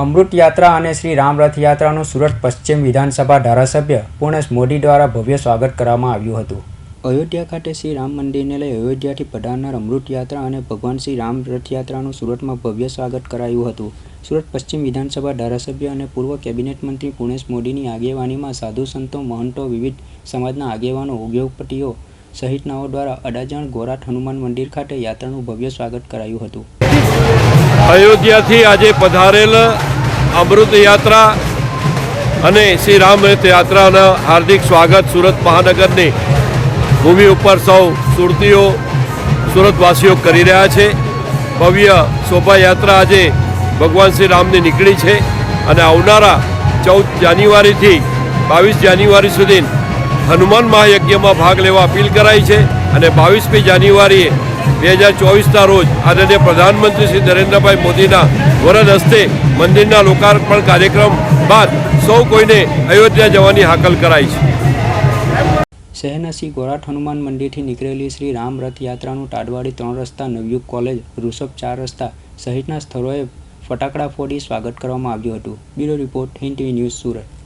અમૃત યાત્રા અને શ્રી રામ રથયાત્રાનું સુરત પશ્ચિમ વિધાનસભા ધારાસભ્ય પૂર્ણેશ મોદી દ્વારા ભવ્ય સ્વાગત કરવામાં આવ્યું હતું. અયોધ્યા ખાતે શ્રી રામ મંદિરને લઈ અયોધ્યાથી પધારનાર અમૃત યાત્રા અને ભગવાન શ્રી રામ રથયાત્રાનું સુરતમાં ભવ્ય સ્વાગત કરાયું હતું. સુરત પશ્ચિમ વિધાનસભા ધારાસભ્ય અને પૂર્વ કેબિનેટ મંત્રી પૂર્ણેશ મોદીની આગેવાનીમાં સાધુ સંતો, મહંતો, વિવિધ સમાજના આગેવાનો, ઉદ્યોગપતિઓ સહિતનાઓ દ્વારા અડાજણ ગોરાટ હનુમાન મંદિર ખાતે યાત્રાનું ભવ્ય સ્વાગત કરાયું હતું. અયોધ્યાથી આજે પધારેલ અમૃત યાત્રા અને શ્રી રામ રથ યાત્રાના હાર્દિક સ્વાગત સુરત મહાનગરની ભૂમિ ઉપર સૌ સુરતીઓ, સુરતવાસીઓ કરી રહ્યા છે. ભવ્ય શોભાયાત્રા આજે ભગવાન શ્રી રામની નીકળી છે અને આવનારા ચૌદ જાન્યુઆરીથી બાવીસ જાન્યુઆરી સુધી હનુમાન મહાયજ્ઞમાં ભાગ લેવા અપીલ કરાઈ છે અને બાવીસમી જાન્યુઆરીએ બે હજાર ચોવીસના રોજ આદરણીય પ્રધાનમંત્રી શ્રી નરેન્દ્રભાઈ મોદીના વરદ હસ્તે મંદિરના લોકાર્પણ કાર્યક્રમ બાદ સૌ કોઈને અયોધ્યા જવાની હાકલ કરાઈ છે. શહેરના શ્રી ગોરાટ હનુમાન મંદિરથી નીકળેલી શ્રી રામ રથ યાત્રાનું તાડવાડી ત્રણ રસ્તા, નવયુગ કોલેજ, ઋષભ ચાર રસ્તા સહિતના સ્થળોએ ફટાકડા ફોડી સ્વાગત કરવામાં આવ્યું હતું. Bureau report Hind TV news Surat.